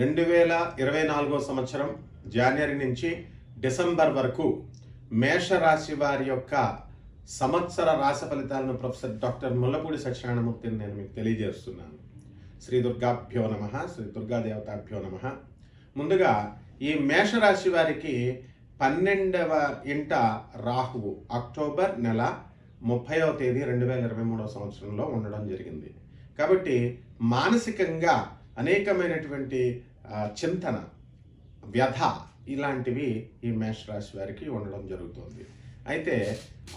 రెండు వేల ఇరవై నాలుగో సంవత్సరం జనవరి నుంచి డిసెంబర్ వరకు మేషరాశి వారి యొక్క సంవత్సర రాశి ఫలితాలను ప్రొఫెసర్ డాక్టర్ ముల్లపూడి సత్యనారాయణమూర్తిని నేను మీకు తెలియజేస్తున్నాను. శ్రీ దుర్గాభ్యో నమ శ్రీ దుర్గాదేవతాభ్యో నమ. ముందుగా ఈ మేషరాశి వారికి పన్నెండవ ఇంట రాహువు అక్టోబర్ నెల ముప్పైవ తేదీ రెండు వేల ఇరవై మూడవ సంవత్సరంలో ఉండడం జరిగింది. కాబట్టి మానసికంగా అనేకమైనటువంటి చింతన వ్యధ ఇలాంటివి ఈ మేషరాశి వారికి ఉండడం జరుగుతుంది. అయితే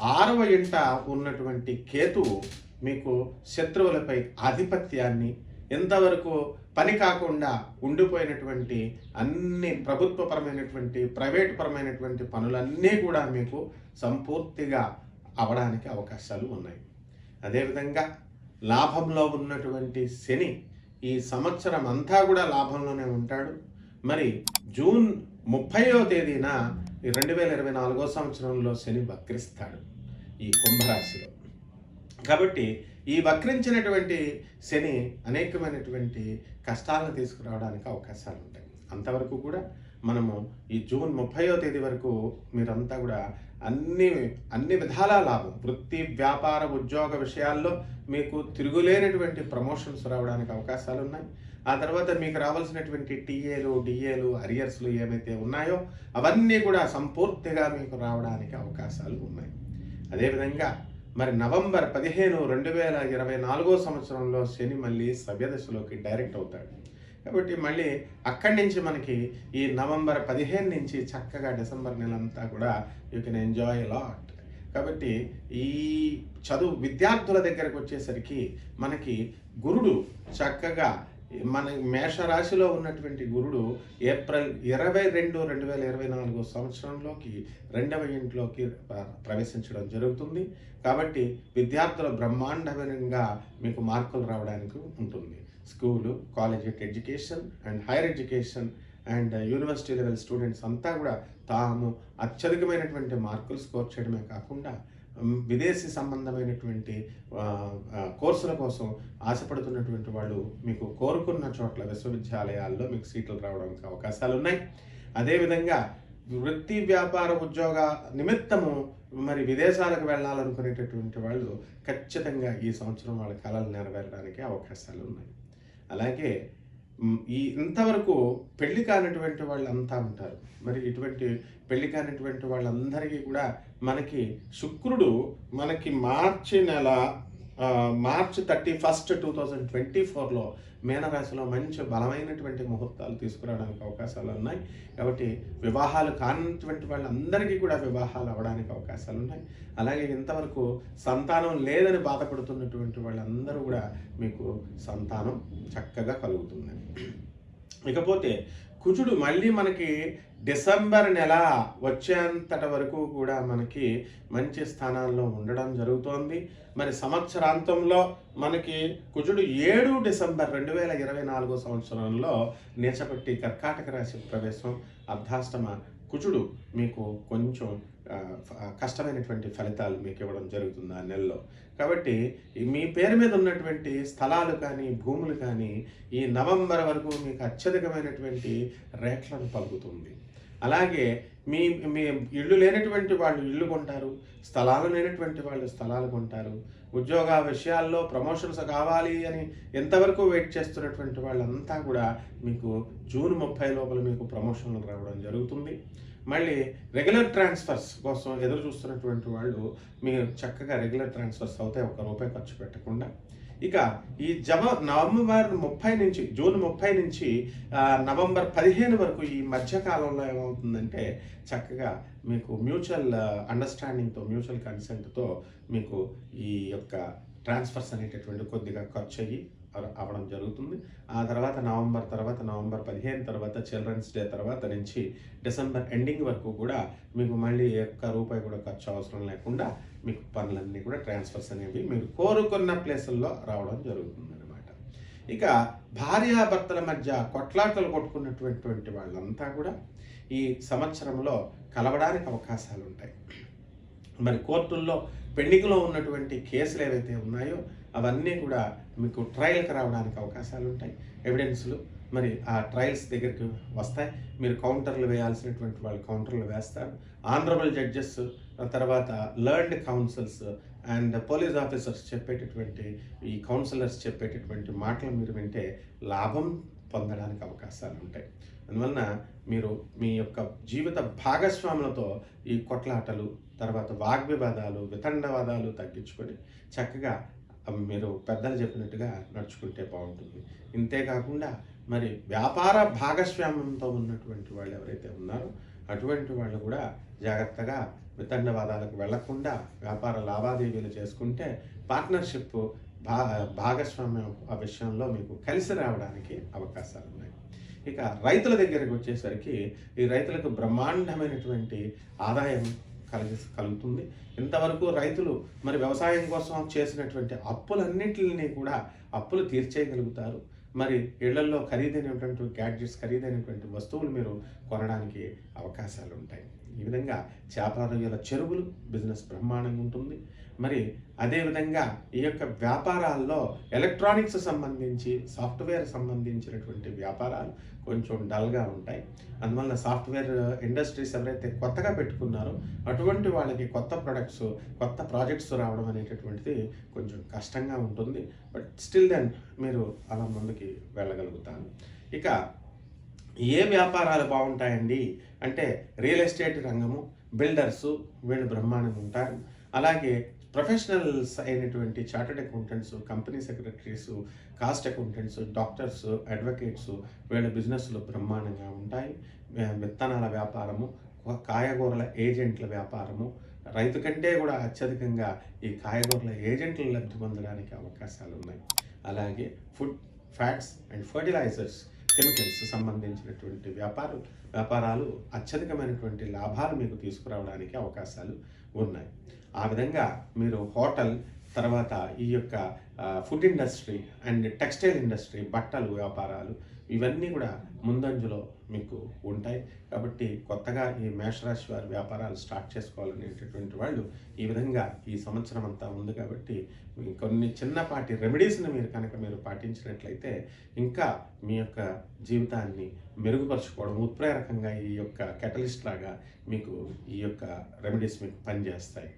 ఆరవ ఇంట ఉన్నటువంటి కేతువు మీకు శత్రువులపై ఆధిపత్యాన్ని ఇంతవరకు పని కాకుండా ఉండిపోయినటువంటి అన్ని ప్రభుత్వపరమైనటువంటి ప్రైవేట్ పరమైనటువంటి పనులన్నీ కూడా మీకు సంపూర్తిగా అవడానికి అవకాశాలు ఉన్నాయి. అదేవిధంగా లాభంలో ఉన్నటువంటి శని ఈ సంవత్సరం అంతా కూడా లాభంలోనే ఉంటాడు. మరి జూన్ ముప్పైవ తేదీన ఈ రెండు వేల ఇరవై నాలుగో సంవత్సరంలో శని వక్రిస్తాడు ఈ కుంభరాశిలో. కాబట్టి ఈ వక్రించినటువంటి శని అనేకమైనటువంటి కష్టాలను తీసుకురావడానికి అవకాశాలు ఉంటాయి. అంతవరకు కూడా మనము ఈ జూన్ ముప్పయో తేదీ వరకు మీరంతా కూడా అన్ని అన్ని విధాల లాభం వృత్తి వ్యాపార ఉద్యోగ విషయాల్లో మీకు తిరుగులేనటువంటి ప్రమోషన్స్ రావడానికి అవకాశాలు ఉన్నాయి ఆ తర్వాత మీకు రావాల్సినటువంటి టీఏలు డిఏలు అరియర్స్లు ఏమైతే ఉన్నాయో అవన్నీ కూడా సంపూర్తిగా మీకు రావడానికి అవకాశాలు ఉన్నాయి. అదేవిధంగా మరి నవంబర్ పదిహేను రెండు వేల ఇరవై నాలుగో సంవత్సరంలో శని మళ్ళీ సవ్యదశలోకి డైరెక్ట్ అవుతాడు. కాబట్టి మళ్ళీ అక్కడి నుంచి మనకి ఈ నవంబర్ పదిహేను నుంచి చక్కగా డిసెంబర్ నెలంతా కూడా యూ కెన్ ఎంజాయ్ లాట్ కాబట్టి ఈ చదువు విద్యార్థుల దగ్గరకు వచ్చేసరికి మనకి గురుడు చక్కగా మన మేషరాశిలో ఉన్నటువంటి గురుడు ఏప్రిల్ ఇరవై రెండు రెండు వేల ఇరవై నాలుగు సంవత్సరంలోకి రెండవ ఇంట్లోకి ప్రవేశించడం జరుగుతుంది. కాబట్టి విద్యార్థుల బ్రహ్మాండమైనగా మీకు మార్కులు రావడానికి ఉంటుంది. School college education and higher education and uh, university level students అంతా కూడా తాము అత్యధికమైనటువంటి మార్కులు స్కోర్ చేయడమే కాకుండా విదేశీ సంబంధమైనటువంటి కోర్సుల కోసం ఆశపడుతున్నటువంటి వాళ్ళు మీకు కోరుకున్న చోట్ల విశ్వవిద్యాలయాల్లో మీకు సీట్లు రావడానికి అవకాశాలు ఉన్నాయి అదేవిధంగా వృత్తి వ్యాపార ఉద్యోగ నిమిత్తము మరి విదేశాలకు వెళ్ళాలనుకునేటటువంటి వాళ్ళు ఖచ్చితంగా ఈ సంవత్సరం వాళ్ళ కళలు నెరవేరడానికి అవకాశాలు ఉన్నాయి అలాగే ఈ ఇంతవరకు పెళ్ళి కానటువంటి వాళ్ళు అంతా ఉంటారు. మరి ఇటువంటి పెళ్ళి కానటువంటి వాళ్ళందరికీ కూడా మనకి శుక్రుడు మనకి మార్చి నెల March thirty first two thousand twenty ఫోర్లో మీనరాశిలో మంచి బలమైనటువంటి ముహూర్తాలు తీసుకురావడానికి అవకాశాలు ఉన్నాయి. కాబట్టి వివాహాలు కానటువంటి వాళ్ళందరికీ కూడా వివాహాలు అవ్వడానికి అవకాశాలు ఉన్నాయి. అలాగే ఇంతవరకు సంతానం లేదని బాధపడుతున్నటువంటి వాళ్ళందరూ కూడా మీకు సంతానం చక్కగా కలుగుతుంది. ఇకపోతే కుజుడు మళ్ళీ మనకి డిసెంబర్ నెల వచ్చేంతట వరకు కూడా మనకి మంచి స్థానాల్లో ఉండడం జరుగుతోంది. మరి సంవత్సరాంతంలో మనకి కుజుడు ఏడు డిసెంబర్ రెండు వేల ఇరవై నాలుగో సంవత్సరంలో నేచపట్టి కర్కాటక రాశి ప్రవేశం అర్ధాష్టమ కుజుడు మీకు కొంచెం కష్టమైనటువంటి ఫలితాలు మీకు ఇవ్వడం జరుగుతుంది ఆ నెలలో. కాబట్టి మీ పేరు మీద ఉన్నటువంటి స్థలాలు కానీ భూములు కానీ ఈ నవంబర్ వరకు మీకు అత్యధికమైనటువంటి రేట్లను పలుకుతుంది. అలాగే మీ మీ ఇల్లు లేనటువంటి వాళ్ళు ఇల్లు కొంటారు స్థలాలు లేనటువంటి వాళ్ళు స్థలాలు కొంటారు. ఉద్యోగ విషయాల్లో ప్రమోషన్స్ కావాలి అని ఎంతవరకు వెయిట్ చేస్తున్నటువంటి వాళ్ళంతా కూడా మీకు జూన్ ముప్పై లోపల మీకు ప్రమోషన్లు రావడం జరుగుతుంది. మళ్ళీ రెగ్యులర్ ట్రాన్స్ఫర్స్ కోసం ఎదురు చూస్తున్నటువంటి వాళ్ళు మీరు చక్కగా రెగ్యులర్ ట్రాన్స్ఫర్స్ అవుతాయి ఒక రూపాయి ఖర్చు పెట్టకుండా ఇక ఈ జమ నవంబర్ ముప్పై నుంచి జూన్ ముప్పై నుంచి నవంబర్ పదిహేను వరకు ఈ మధ్యకాలంలో ఏమవుతుందంటే చక్కగా మీకు మ్యూచువల్ అండర్స్టాండింగ్తో మ్యూచువల్ కన్సెంట్తో మీకు ఈ యొక్క ట్రాన్స్ఫర్స్ అనేటటువంటి కొద్దిగా ఖర్చు అయ్యి అవడం జరుగుతుంది. ఆ తర్వాత నవంబర్ తర్వాత నవంబర్ పదిహేను తర్వాత చిల్డ్రన్స్ డే తర్వాత నుంచి డిసెంబర్ ఎండింగ్ వరకు కూడా మీకు మళ్ళీ ఒక్క రూపాయి కూడా ఖర్చు అవసరం లేకుండా మీకు పనులన్నీ కూడా ట్రాన్స్ఫర్స్ అనేవి మీరు కోరుకున్న ప్లేసుల్లో రావడం జరుగుతుంది అనమాట ఇక భార్యాభర్తల మధ్య కొట్లాటలు కొట్టుకున్నటువంటి వాళ్ళంతా కూడా ఈ సంవత్సరంలో కలవడానికి అవకాశాలు ఉంటాయి మరి కోర్టుల్లో పెండింగ్లో ఉన్నటువంటి కేసులు ఏవైతే ఉన్నాయో అవన్నీ కూడా మీకు ట్రయల్కి రావడానికి అవకాశాలు ఉంటాయి ఎవిడెన్స్లు మరి ఆ ట్రయల్స్ దగ్గరికి వస్తాయి. మీరు కౌంటర్లు వేయాల్సినటువంటి వాళ్ళు కౌంటర్లు వేస్తారు. ఆనరబుల్ జడ్జెస్ తర్వాత learned councils and police officers చెప్పేటటువంటి ఈ కౌన్సిలర్స్ చెప్పేటటువంటి మాటలు మీరు వింటే లాభం పొందడానికి అవకాశాలు ఉంటాయి అందువలన మీరు మీ యొక్క జీవిత భాగస్వాములతో ఈ కొట్లాటలు తర్వాత వాగ్వివాదాలు వితండవాదాలు తగ్గించుకొని చక్కగా మీరు పెద్దలు చెప్పినట్టుగా నడుచుకుంటే బాగుంటుంది. ఇంతేకాకుండా మరి వ్యాపార భాగస్వామ్యంతో ఉన్నటువంటి వాళ్ళు ఎవరైతే ఉన్నారో అటువంటి వాళ్ళు కూడా జాగ్రత్తగా వితండవాదాలకు వెళ్ళకుండా వ్యాపార లావాదేవీలు చేసుకుంటే పార్ట్నర్షిప్ భా భాగస్వామ్యం ఆ విషయంలో మీకు కలిసి రావడానికి అవకాశాలు ఉన్నాయి. ఇక రైతుల దగ్గరికి వచ్చేసరికి ఈ రైతులకు బ్రహ్మాండమైనటువంటి ఆదాయం కలిగి కలుగుతుంది. ఇంతవరకు రైతులు మరి వ్యవసాయం కోసం చేసినటువంటి అప్పులన్నింటినీ కూడా అప్పులు తీర్చేయగలుగుతారు. మరి ఇళ్ళలో ఖరీదైనటువంటి గ్యాడ్జెట్స్ ఖరీదైనటువంటి వస్తువులు మీరు కొనడానికి అవకాశాలు ఉంటాయి ఈ విధంగా చేపల రొయ్యల చెరువులు బిజినెస్ బ్రహ్మాండంగా ఉంటుంది. మరి అదేవిధంగా ఈ యొక్క వ్యాపారాల్లో ఎలక్ట్రానిక్స్ సంబంధించి సాఫ్ట్వేర్ సంబంధించినటువంటి వ్యాపారాలు కొంచెం డల్గా ఉంటాయి. అందువల్ల సాఫ్ట్వేర్ ఇండస్ట్రీస్ ఎవరైతే కొత్తగా పెట్టుకున్నారో అటువంటి వాళ్ళకి కొత్త ప్రొడక్ట్స్ కొత్త ప్రాజెక్ట్స్ రావడం అనేటటువంటిది కొంచెం కష్టంగా ఉంటుంది. బట్ స్టిల్ దెన్ మీరు అలా ముందుకి వెళ్ళగలుగుతాను ఇక ఏ వ్యాపారాలు బాగుంటాయండి? అంటే రియల్ ఎస్టేట్ రంగము బిల్డర్సు వీళ్ళు బ్రహ్మాండంగా ఉంటారు. అలాగే ప్రొఫెషనల్స్ అయినటువంటి chartered accountants company secretaries cost accountants doctors advocates వీళ్ళ బిజినెస్లు బ్రహ్మాండంగా ఉంటాయి. విత్తనాల వ్యాపారము కాయగూరల ఏజెంట్ల వ్యాపారము రైతు కంటే కూడా అత్యధికంగా ఈ కాయగూరల ఏజెంట్లు లబ్ధి పొందడానికి అవకాశాలు ఉన్నాయి అలాగే food fats and fertilizers chemicals సంబంధించినటువంటి వ్యాపార వ్యాపారాలు అత్యధికమైనటువంటి లాభాలు మీకు తీసుకురావడానికి అవకాశాలు ఉన్నాయి. ఆ విధంగా మీరు హోటల్ తర్వాత ఈ యొక్క food industry and textile industry బట్టలు వ్యాపారాలు ఇవన్నీ కూడా ముందంజలో మీకు ఉంటాయి. కాబట్టి కొత్తగా ఈ మేషరాశి వారి వ్యాపారాలు స్టార్ట్ చేసుకోవాలనేటటువంటి వాళ్ళు ఈ విధంగా ఈ సంవత్సరం అంతా ఉంది కాబట్టి కొన్ని చిన్నపాటి రెమెడీస్ని మీరు కనుక మీరు పాటించినట్లయితే ఇంకా మీ యొక్క జీవితాన్ని మెరుగుపరచుకోవడం ఉత్ప్రేరకంగా ఈ యొక్క కెటలిస్ట్ లాగా మీకు ఈ యొక్క రెమెడీస్ మీకు పనిచేస్తాయి.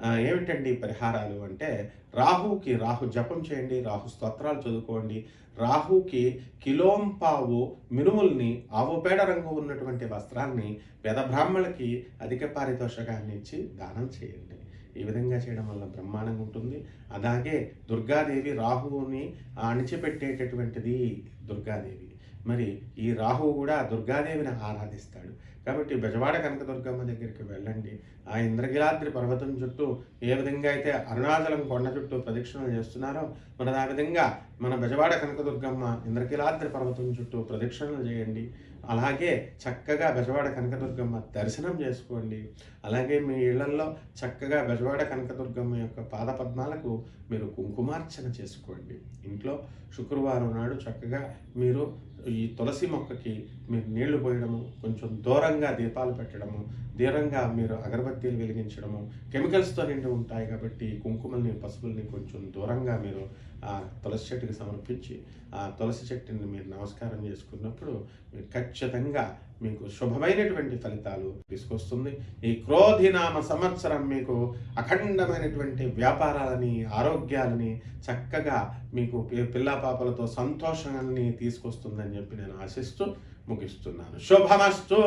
ఏమిటండి పరిహారాలు అంటే రాహుకి రాహు జపం చేయండి రాహు స్తోత్రాలు చదువుకోండి రాహుకి కిలోంపావు మినుముల్ని ఆవుపేడ రంగు ఉన్నటువంటి వస్త్రాన్ని పేద బ్రాహ్మణులకి అధిక పారితోషకాన్ని ఇచ్చి దానం చేయండి. ఈ విధంగా చేయడం వల్ల బ్రహ్మాండంగా ఉంటుంది. అలాగే దుర్గాదేవి రాహువుని అణిచిపెట్టేటటువంటిది దుర్గాదేవి. మరి ఈ రాహువు కూడా దుర్గాదేవిని ఆరాధిస్తాడు. కాబట్టి బెజవాడ కనకదుర్గమ్మ దగ్గరికి వెళ్ళండి. ఆ ఇంద్రగిలాద్రి పర్వతం చుట్టూ ఏ విధంగా అయితే అరుణాచలం కొండ చుట్టూ ప్రదక్షిణలు చేస్తున్నారో మరి ఆ విధంగా మన బెజవాడ కనకదుర్గమ్మ ఇంద్రకీలాద్రి పర్వతం చుట్టూ ప్రదక్షిణలు చేయండి. అలాగే చక్కగా బెజవాడ కనకదుర్గమ్మ దర్శనం చేసుకోండి. అలాగే మీ ఇళ్ళల్లో చక్కగా బెజవాడ కనకదుర్గమ్మ యొక్క పాదపద్మాలకు మీరు కుంకుమార్చన చేసుకోండి. ఇంట్లో శుక్రవారం నాడు చక్కగా మీరు ఈ తులసి మొక్కకి మీరు నీళ్ళు పోయడము కొంచెం దూరంగా దీపాలు పెట్టడము దూరంగా మీరు అగరబత్తీలు వెలిగించడము కెమికల్స్తో నిండి ఉంటాయి కాబట్టి కుంకుమల్ని పసుపుల్ని కొంచెం దూరంగా మీరు ఆ తులసి చెట్టుకి సమర్పించి ఆ తులసి చెట్టుని మీరు నమస్కారం చేసుకున్నప్పుడు మీరు ఖచ్చితంగా మీకు శుభమైనటువంటి ఫలితాలు తీసుకొస్తుంది. ఈ క్రోధినామ సంవత్సరం మీకు అఖండమైనటువంటి వ్యాపారాలని ఆరోగ్యాలని చక్కగా మీకు పిల్ల పాపలతో సంతోషాన్ని తీసుకొస్తుందని చెప్పి నేను ఆశిస్తూ ముగిస్తున్నాను. శుభమస్తు!